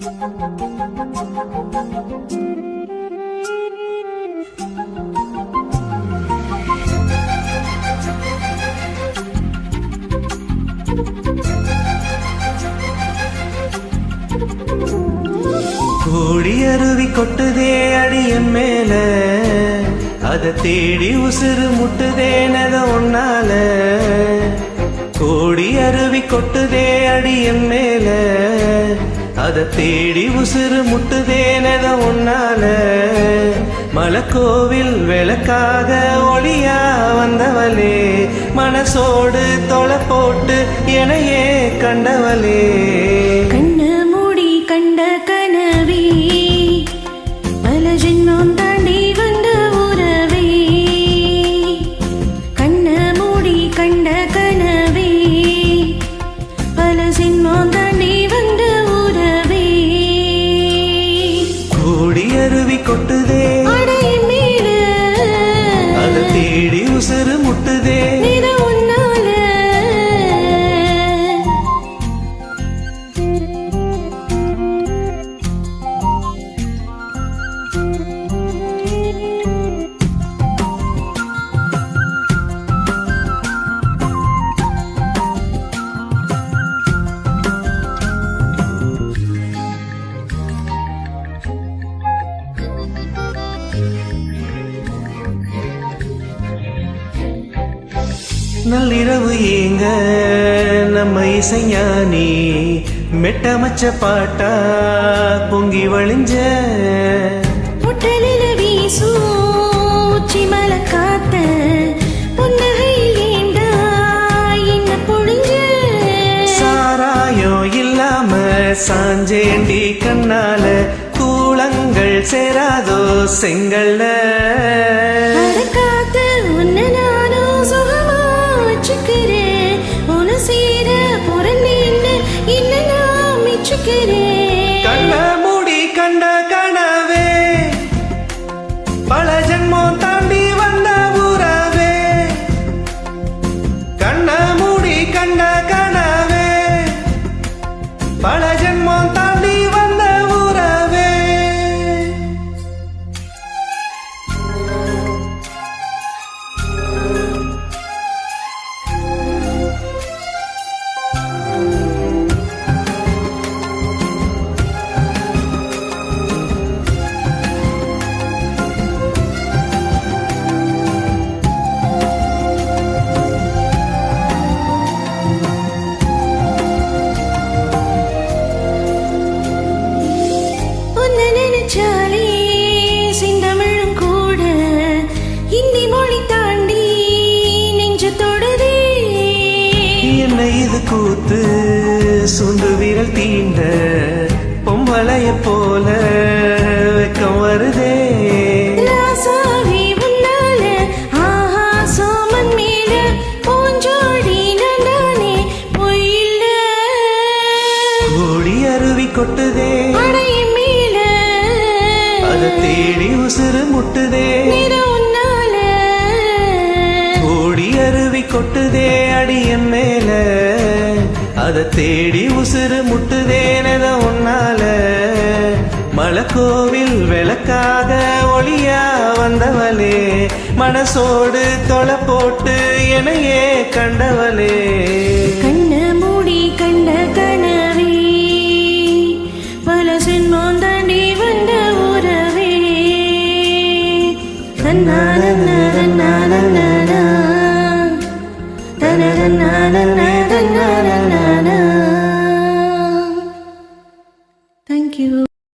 கோழி அருவி கொட்டுதே அடியன் மேல. அதை தேடி உசுறு முட்டுதேனத உன்னால. கோடி அருவி கொட்டுதே அடியன் மேல. அதை தேடி உசுறு முட்டுதேனத உன்னால. மலக்கோவில் விளக்காக ஒளியா வந்தவளே மனசோடு தொலை போட்டு எனையே கண்டவளே. கண்ணு மூடி கண்ட கனவி பல ஜென்மம் உசுறு முட்டு நள்ளிரவு ஏங்க நம்ம இசைஞானி. மெட்டமச்ச பாட்டா பொங்கி வழிஞ்ச. முட்டலில வீசும் உச்சி மலை காத்த சாஞ்சேண்டி கண்ணால. கூளங்கள் சேராதோ செங்கல்ல. அடக்காத்து get. கூத்து சுண்டு விரல் தீண்ட பொம்பளைய போல வெக்கம் வருதே. கொட்டுதே. அத தேடி உசுறு முட்டுதே. கோடி அருவி கொட்டுதே அடியன் மேல. அதை தேடி உசுறு முட்டுதேனத உன்னால. மலக்கோவில் விளக்காக ஒளியா வந்தவளே மனசோடு தொலை போட்டு எனையே கண்டவளே. கண்ண மூடி கண்ட கனவே பல சின்னோந்த நீ வந்த உறவே தன்னா தன்னா